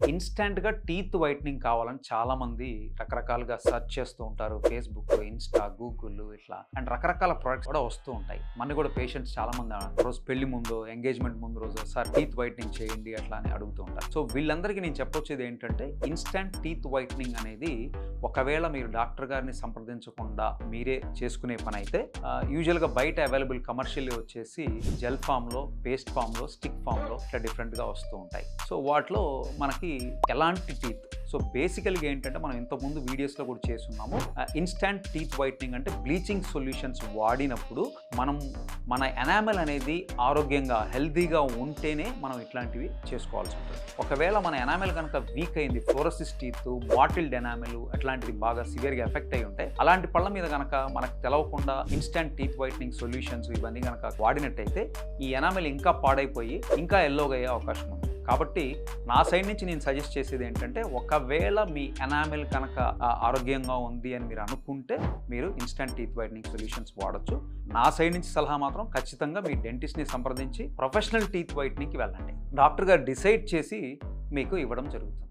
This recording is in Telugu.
ఇన్స్టెంట్‌గా టీత్ వైట్నింగ్ కావాలని చాలామంది రకరకాలుగా సెర్చ్ చేస్తూ ఉంటారు. ఫేస్‌బుక్, ఇన్‌స్టా, గూగుల్ ఇట్లా అండ్ రకరకాల ప్రొడక్ట్స్ కూడా వస్తూ ఉంటాయి. మన కూడా పేషెంట్స్ చాలామంది రోజు పెళ్ళి ముందు ఎంగేజ్‌మెంట్ ముందు రోజు సార్ టీత్ వైట్నింగ్ చేయండి అట్లా అని అడుగుతూ ఉంటారు. సో వీళ్ళందరికీ నేను చెప్పొచ్చేది ఏంటంటే ఇన్స్టాంట్ టీత్ వైట్నింగ్ అనేది ఒకవేళ మీరు డాక్టర్ గారిని సంప్రదించకుండా మీరే చేసుకునే పని అయితే యూజువల్‌గా బయట అవైలబుల్ కమర్షియల్లీ వచ్చేసి జెల్ ఫామ్‌లో, పేస్ట్ ఫామ్‌లో, స్టిక్ ఫామ్‌లో ఇట్లా డిఫరెంట్‌గా వస్తూ ఉంటాయి. సో వాటిలో మనకి ఎలాంటి టీత్ సో బేసికల్‌గా ఏంటంటే మనం ఇంతకుముందు వీడియోస్‌లో కూడా చేస్తున్నాము ఇన్స్టాంట్ ఇన్‌స్టంట్ టీత్ వైట్నింగ్ అంటే బ్లీచింగ్ సొల్యూషన్స్ వాడినప్పుడు మనం మన ఎనామెల్ అనేది ఆరోగ్యంగా, హెల్తీగా ఉంటేనే మనం ఇట్లాంటివి చేసుకోవాల్సి ఉంటుంది. ఒకవేళ మన ఎనామెల్ కనుక వీక్ అయింది ఫ్లోరసిస్ టీత్, బాటిల్డ్ ఎనామెల్ అట్లాంటిది బాగా సివియర్‌గా ఎఫెక్ట్ అయి ఉంటాయి అలాంటి పళ్ళ మీద గనక మనకు తెలవకుండా ఇన్స్టాంట్ టీత్ వైట్నింగ్ సొల్యూషన్స్ ఇవన్నీ కనుక వాడినట్టయితే ఈ ఎనామెల్ ఇంకా పాడైపోయి ఇంకా ఎల్లోగా అయ్యే అవకాశం ఉంది. కాబట్టి నా సైడ్ నుంచి నేను సజెస్ట్ చేసేది ఏంటంటే ఒకవేళ మీ ఎనామిల్ కనుక ఆరోగ్యంగా ఉంది అని మీరు అనుకుంటే మీరు ఇన్‌స్టంట్ టీత్ వైట్నింగ్ సొల్యూషన్స్ వాడొచ్చు. నా సైడ్ నుంచి సలహా మాత్రం ఖచ్చితంగా మీ డెంటిస్ట్‌ని సంప్రదించి ప్రొఫెషనల్ టీత్ వైట్నింగ్‌కి వెళ్ళండి. డాక్టర్ గారు డిసైడ్ చేసి మీకు ఇవ్వడం జరుగుతుంది.